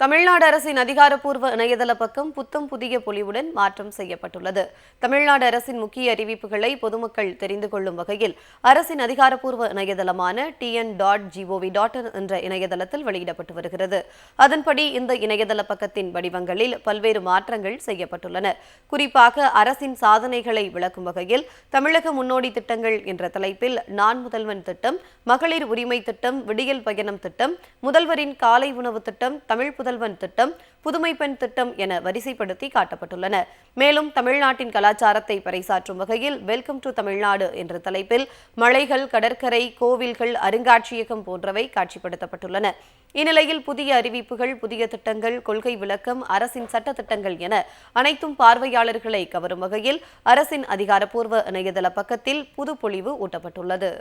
தமிழ்நாடு அரசின் அதிகாரப்பூர்வ இணையதள பக்கம் புத்தம் புதிய பொலிவுடன் மாற்றம் செய்யப்பட்டுள்ளது. தமிழ்நாடு அரசின் முக்கிய அறிவிப்புகளை பொதுமக்கள் தெரிந்து கொள்ளும் வகையில் அரசின் அதிகாரப்பூர்வ இணையதளமான TN dot G O V dot என்ற இணையதளத்தில் வெளியிடப்பட்டு வருகிறது. அதன்படி இந்த இணையதள பக்கத்தின் வடிவங்களில் பல்வேறு மாற்றங்கள் செய்யப்பட்டுள்ளன. குறிப்பாக அரசின் சாதனைகளை விளக்கும் வகையில் தமிழக முன்னோடி திட்டங்கள் என்ற தலைப்பில் நான் முதல்வன் திட்டம் மகளிர் உரிமை திட்டம் விடியல் பயணம் திட்டம் முதல்வரின் காலை உணவு திட்டம் தமிழ் முதல்வன் திட்டம் புதுமை பெண் திட்டம் என வரிசைப்படுத்தி காட்டப்பட்டுள்ளன. மேலும் தமிழ்நாட்டின் கலாச்சாரத்தை பறைசாற்றும் வகையில் வெல்கம் டு தமிழ்நாடு என்ற தலைப்பில் மலைகள் கடற்கரை கோவில்கள் அருங்காட்சியகம் போன்றவை காட்சிப்படுத்தப்பட்டுள்ளன. இந்நிலையில் புதிய அறிவிப்புகள் புதிய திட்டங்கள் கொள்கை விளக்கம் அரசின் சட்ட திட்டங்கள் என அனைத்தும் பார்வையாளர்களை கவரும் வகையில் அரசின் அதிகாரப்பூர்வ இணையதள பக்கத்தில் புதுப்பொழிவு ஊட்டப்பட்டுள்ளது.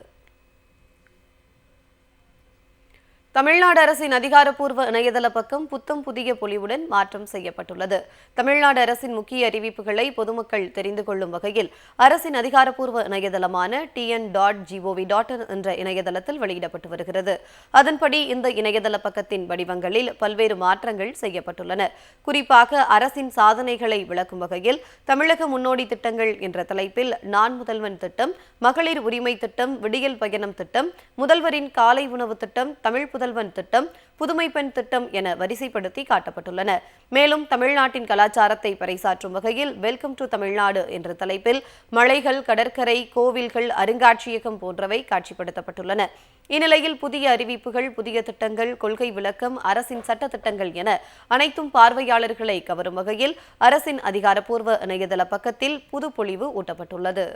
தமிழ்நாடு அரசின் அதிகாரப்பூர்வ இணையதள பக்கம் புத்தம் புதிய பொலிவுடன் மாற்றம் செய்யப்பட்டுள்ளது. தமிழ்நாடு அரசின் முக்கிய அறிவிப்புகளை பொதுமக்கள் தெரிந்து கொள்ளும் வகையில் அரசின் அதிகாரப்பூர்வ இணையதளமான TN dot G O V dot என்ற இணையதளத்தில் வெளியிடப்பட்டு வருகிறது. அதன்படி இந்த இணையதள பக்கத்தின் வடிவங்களில் பல்வேறு மாற்றங்கள் செய்யப்பட்டுள்ளன. குறிப்பாக அரசின் சாதனைகளை விளக்கும் வகையில் தமிழக முன்னோடி திட்டங்கள் என்ற தலைப்பில் நான் முதல்வன் திட்டம் மகளிர் உரிமை திட்டம் விடியல் பயணம் திட்டம் முதல்வரின் காலை உணவு திட்டம் தமிழ் முதல்வன் திட்டம் புதுமை பெண் திட்டம் என வரிசைப்படுத்தி காட்டப்பட்டுள்ளன. மேலும் தமிழ்நாட்டின் கலாச்சாரத்தை பறைசாற்றும் வகையில் வெல்கம் டு தமிழ்நாடு என்ற தலைப்பில் மலைகள் கடற்கரை கோவில்கள் அருங்காட்சியகம் போன்றவை காட்சிப்படுத்தப்பட்டுள்ளன. இந்நிலையில் புதிய அறிவிப்புகள் புதிய திட்டங்கள் கொள்கை விளக்கம் அரசின் சட்ட திட்டங்கள் என அனைத்தும் பார்வையாளர்களை கவரும் வகையில் அரசின் அதிகாரப்பூர்வ இணையதள பக்கத்தில் புதுப்பொழிவு ஊட்டப்பட்டுள்ளது.